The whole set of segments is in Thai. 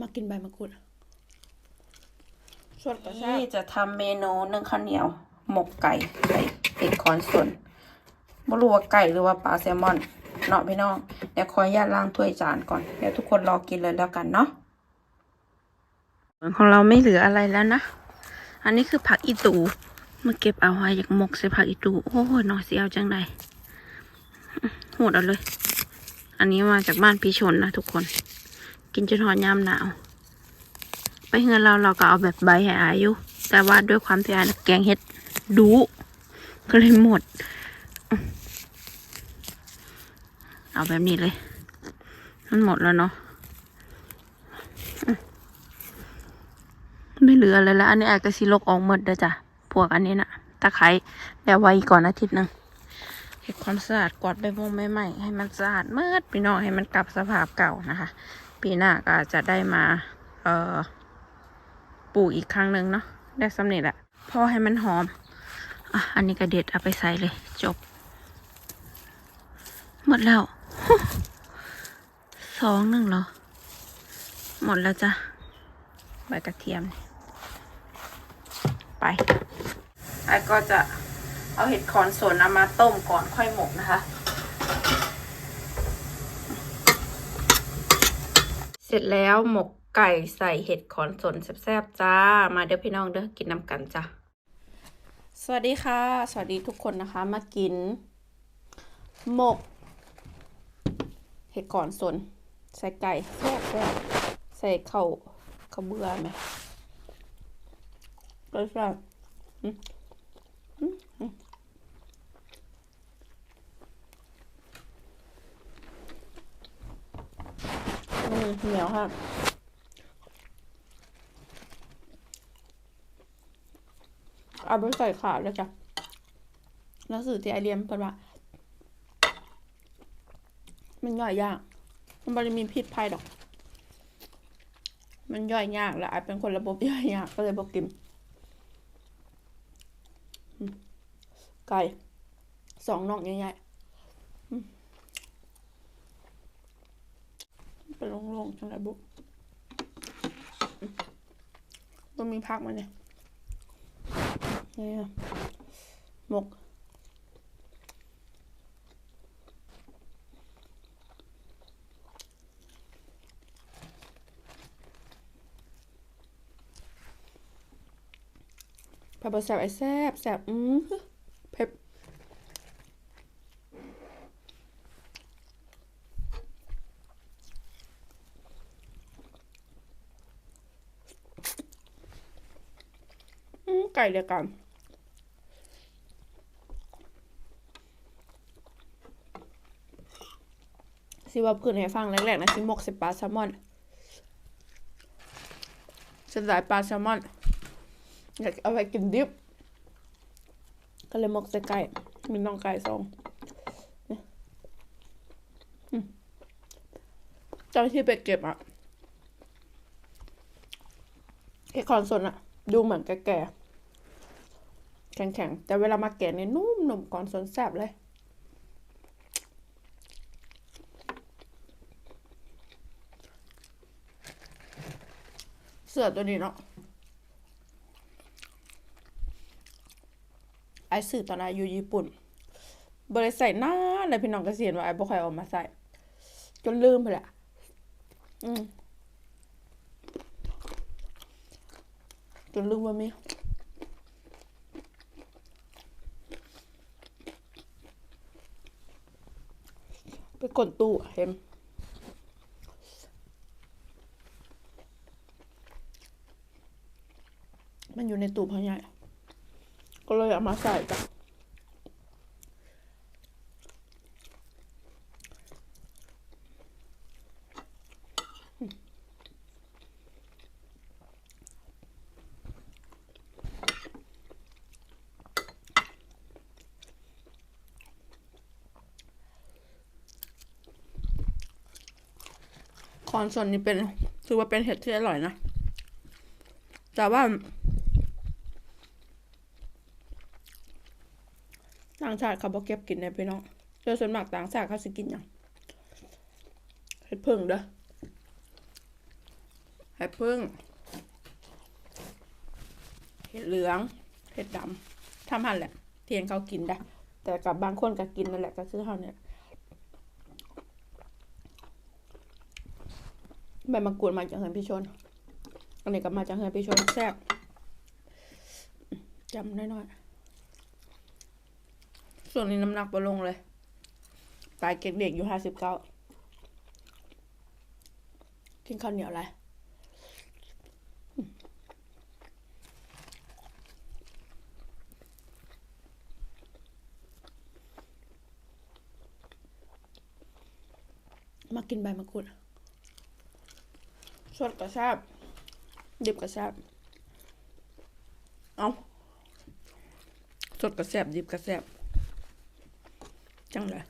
มากินใบมะกรูดสดกระซ่นี่จะทำเมนูนึ่งข้าวเหนียว หมกไก่ใส่เห็ดคอนส่วนไม่รู้ว่าไก่หรือว่าปลาแซลมอนเนาะพี่น้องเดี๋ยวขออนุญาตล้างถ้วยจานก่อน เดี๋ยวทุกคนรอกินเลยแล้วกันเนาะของเราไม่เหลืออะไรแล้วนะ อันนี้คือผักอีตูมาเก็บเอาไว้อยากหมกใส่ผักอีตูโอ้โหน้อยเสียวจังไดโหดเอาเลย อันนี้มาจากบ้านพี่ชนนะทุกคน กินจนหอยามหนาว ไปเฮือนเราเราก็เอาแบบใบให้อายอยู่แต่ว่าด้วยความที่อายแกงเห็ดดูก็เลยหมด เอาแบบนี้เลย มันหมดแล้วเนาะไม่เหลืออะไรแล้ว อันนี้อายก็สิลกออกหมดเด้อจ้ะพวกอันนี้นะตะไคร้แล้วไว้ก่อนอาทิตย์หนึ่งเก็บความสะอาดกวาดใบมงใบไม้ให้มันสะอาดเมื่อพี่น้องให้มันกลับสภาพเก่านะคะ ปีหน้าก็อาจจะได้มา เอ่อปลูกอีกครั้งหนึ่งเนาะได้สำเร็จละพอให้มันหอมอะอันนี้ก็เด็ดเอาไปใส่เลย จบ หมดแล้วสองหนึ่งเหรอ หมดแล้วจ้ะใบกระเทียม ไปไอ้ก็จะเอาเห็ดคอนสนเอามาต้มก่อนค่อยหมกนะคะ เส ร็จแล้วหมกไก่ใส่เห็ดขอนสนแซ่บๆจ้า มาเด้อพี่น้องเด้อกินน้ำกันจ้าสวัสดีค่ะ สวัสดีทุกคนนะคะ มากิน หมก เห็ดขอนสน ใส่ไก่แซ่บแซ่บใส่ข้าวข้าวเบื่อไหมรสชาติอืมอืมอืมอืม เหนียวค่ะเอาไปใส่ขาเลยจ้ะหนังสือที่ไอเรียนเพิ่นว่า มันย่อยยาก มันบริมีพิษภัยดอก มันย่อยยากแล้วไอเป็นคนระบบย่อยยากก็เลยบอกกินไก่สองน่องใหญ่ๆอืม เป็นโล่งๆจังไรบุ๊กอืมมันมีพักมาเนี่ยนี่หมกผัดบะแซบไอ้แซบแซบอืมเผ็ดอืมไก่เดียวกันสิว่าเพื่อนให้ฟังแรกๆนะสิหมกส่ปลาแซลมอนจะสายปลาแซลมอนอยากเอาไปกินดิบ ก็เลยหมกใส่ไก่มีน้องไก่สองเนี่ยอืมเจ้าที่ไปเก็บอะเอคอนสนอะดูเหมือนแก่ๆ แข็งๆ แต่เวลามาแกะเนี่ยนุ่มหนุ่มก่อนสนแซบเลย เสือตัวนี้เนาะไอสื่อตอนนั้นอยู่ญี่ปุ่นบริใส่หน้าเลยพี่น้องก็เสียนว่าไอ้บ่ค่อยออกมาใส่ จนลืมไปแหละอืมจนลืมว่ามี ไปกดตู้อะเห็นมันอยู่ในตู้พ่อใหญ่ ก็เลยเอามาใส่จ้ะ คอนส่วนนี้เป็นถือว่าเป็นเห็ดที่อร่อยนะ แต่ว่าต่างชาติเขาบอกเก็บกินได้พี่น้องโดยส่วนมากต่างชาติเขาสิกินอย่างเห็ดผึ่งเด้อเห็ดพึ่งเห็ดเหลืองเห็ดดำทำหันแหละ เทียนเขากินได้ แต่กับบางคนก็กินนั่นแหละก็คือเขาเนี่ย ใบมะกรูดมาจากเฮือนพี่ชน อันนี้ก็มาจากเฮือนพี่ชนแซ่บจำน้อยๆส่วนนี้น้ำหนักไปลงเลย ตายเด็กๆอยู่ห้าสิบเก้า กินข้าวเหนียวอะไรมากินใบมะกรูด สดกระชาบดิบกระชาบเอาสดกระแซบดิบกระแซบจังเลย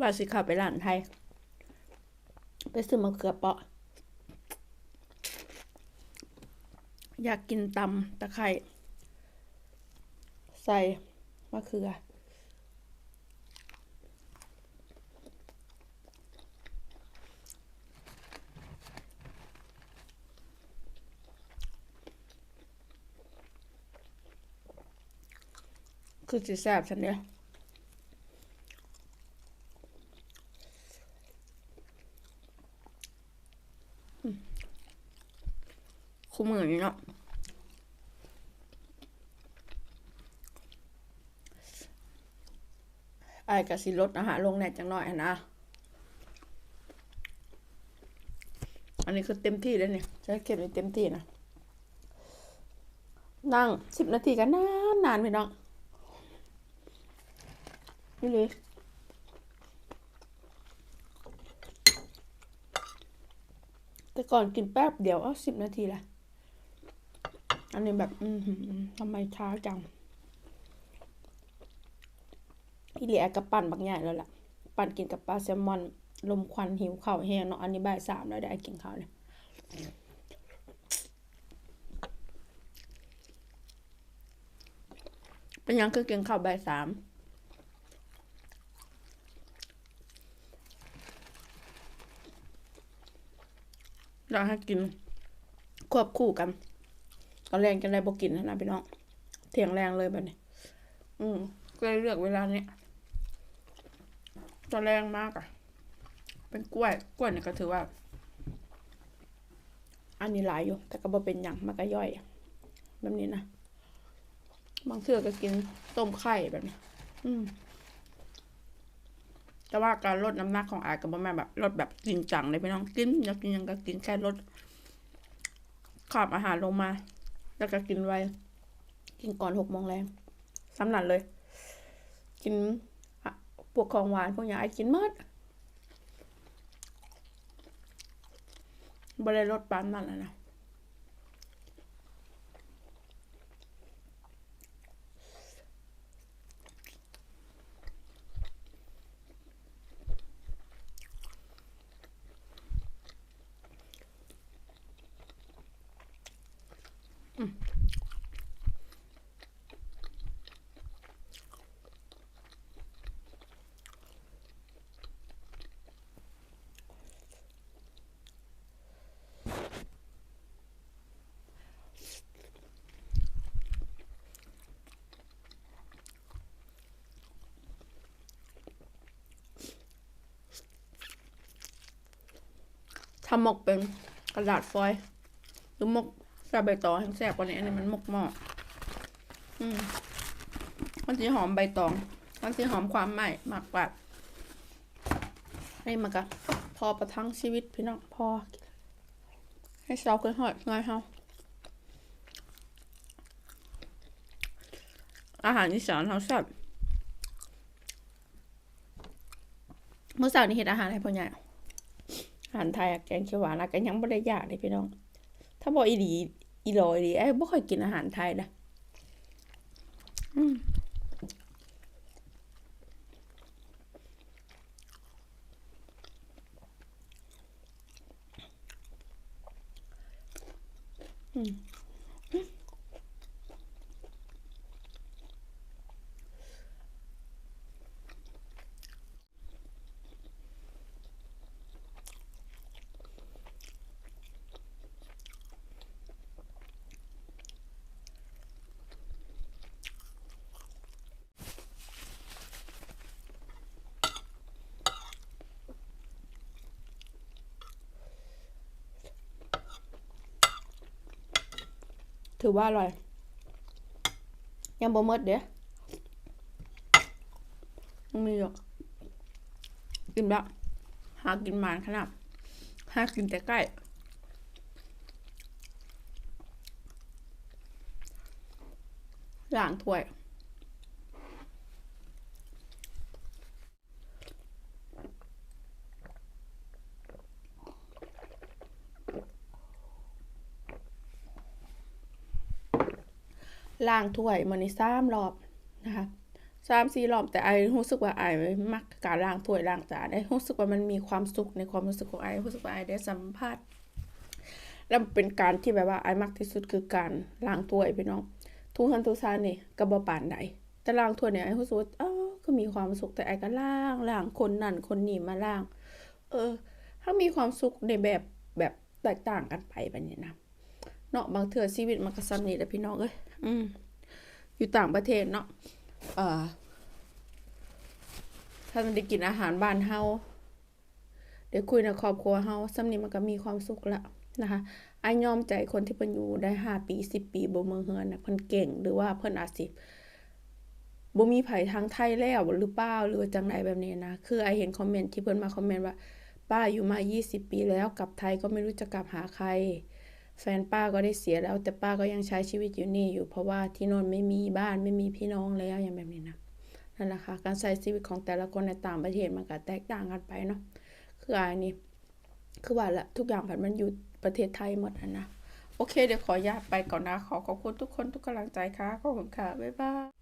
ว่าสิขับไปร้านไทย ไปซื้อมะเขือเปาะ อยากกินตำตะไคร้ใส่มะเขือคือสิแซบฉันเนี่ย คู่มือนี่เนาะไอ้กะสิลดอาหารลงแน่จังหน่อยนะ อันนี้คือเต็มที่แล้วเนี่ยใช้เก็บไว้เต็มที่นะ นั่งสิบนาทีกันนานนานไปน้องนี่เลยแต่ก่อนกินแป๊บเดียวอ้าสิบนาทีละ อันนี้แบบ อืมทำไมช้าจังพี่เหลียกับปั่นบางอย่างแล้วล่ะ ปั่นกินกับปลาแซลมอน ลมควันหิวข้าวแห้งเนาะ อันนี้บ่ายสามแล้วได้กินข้าวเลยเป็นยังคือกินข้าวบ่ายสามอยากให้กินควบคู่กัน ตอนแรงจะได้บกินนะนะพี่น้องเถียงแรงเลยแบบนี้ อืมก็เลยเลือกเวลาเนี้ยตอนแรงมากอะเป็นกล้วย กล้วยเนี่ยก็ถือว่า อันนี้หลายอยู่ แต่ก็บ่เป็นอย่างมันก็ย่อยแบบนี้นะบางเทื่อก็กินต้มไข่แบบนี้ อืมแต่ว่าการลดน้ำหนักของอากับแม่แบบลดแบบจริงจังเลยพี่น้องกินอยากกินยังก็กินแค่ลดขาบอาหารลงมา แล้วก็กินไวกินก่อนหกโมงแรงสำนันเลย กินพวกของหวานพวกอย่างไอ้กินเมดบริลดปานนั่นแหละนะ ทำหมกเป็นกระดาษฟอยล์หรือหมกใส่ใบตองแห้งแซ่บกว่านี้อันนี้มันหมกหม้ออืมมันจะหอมใบตอง มันจะหอมความไหม้มากกว่าให้มันก็พอประทังชีวิตพี่น้องพอ ให้เซาขึ้นหอดง่ายเฮาอาหารอีสานเฮาแซ่บเมื่อเช้านี้เห็นอาหารให้พ่อใหญ่ อาหารไทยแกงเขียวหวานอะก็ยังไม่ได้ยากเลยพี่น้อง ถ้าบอกอีหลีอีลอยดีไอ้บ่ค่อยกินอาหารไทยนะอืมอืม ถือว่าอร่อย ยังบ่มดเด้ยังมีอยู่กินแบบหากินหมานขนาดหากินแต่ใกล้ล้างถ้วย ล้างถ้วยมันนี่สามรอบนะคะสามสี่รอบแต่ไอรู้สึกว่าไอมักการล้างถ้วยล้างจานไอรู้สึกว่ามันมีความสุขในความรู้สึกของไอรู้สึกว่าไอได้สัมผัสแล้วเป็นการที่แบบว่าไอมักที่สุดคือการล้างถ้วยพี่น้องทุกทันทุกซานนี่กระบอปานใดแต่ล้างถ้วยเนี่ยไอรู้สึกว่าเออคือมีความสุขแต่ไอก็ล้างล้างคนนั่นคนนี่มาล้าง เออถ้ามีความสุขในแบบแบบแตกต่างกันไปแบบนี้นะเนาะบางเถื่อชีวิตมันก็ซ้ำนี่แหละพี่น้องเอ้ย อืม อยู่ต่างประเทศเนาะเอ่อ ถ้ามันได้กินอาหารบ้านเฮาเดี๋ยวคุยในครอบครัวเฮาซ้ำนี้มันก็มีความสุขละนะคะไอ้ายอมใจคนที่เพิ่นอยู่ได้ห้าปีสิบปีบ่เมืองเฮือนนะเพิ่นเก่งหรือว่าเพิ่นอาจสิบ่มีไผทางไทยแล้วหรือเปล่าหรือจังไดแบบนี้นะคือไอเห็นคอมเมนต์ที่เพิ่นมาคอมเมนต์ว่า ป้าอยู่มา 20 ปีแล้วกลับไทยก็ไม่รู้จะกลับหาใคร แฟนป้าก็ได้เสียแล้ว แต่ป้าก็ยังใช้ชีวิตอยู่นี่อยู่ เพราะว่าที่โนนไม่มีบ้านไม่มีพี่น้องแล้วอย่างแบบนี้นะนั่นแหละค่ะการใช้ชีวิตของแต่ละคนในต่างประเทศมันก็แตกต่างกันไปเนาะคืออันนี้คือว่าละทุกอย่างผันมันอยู่ประเทศไทยหมดนะโอเค เดี๋ยวขอญาตไปก่อนนะ ขอขอบคุณทุกคนทุกกำลังใจค่ะขอบคุณค่ะบ๊ายบาย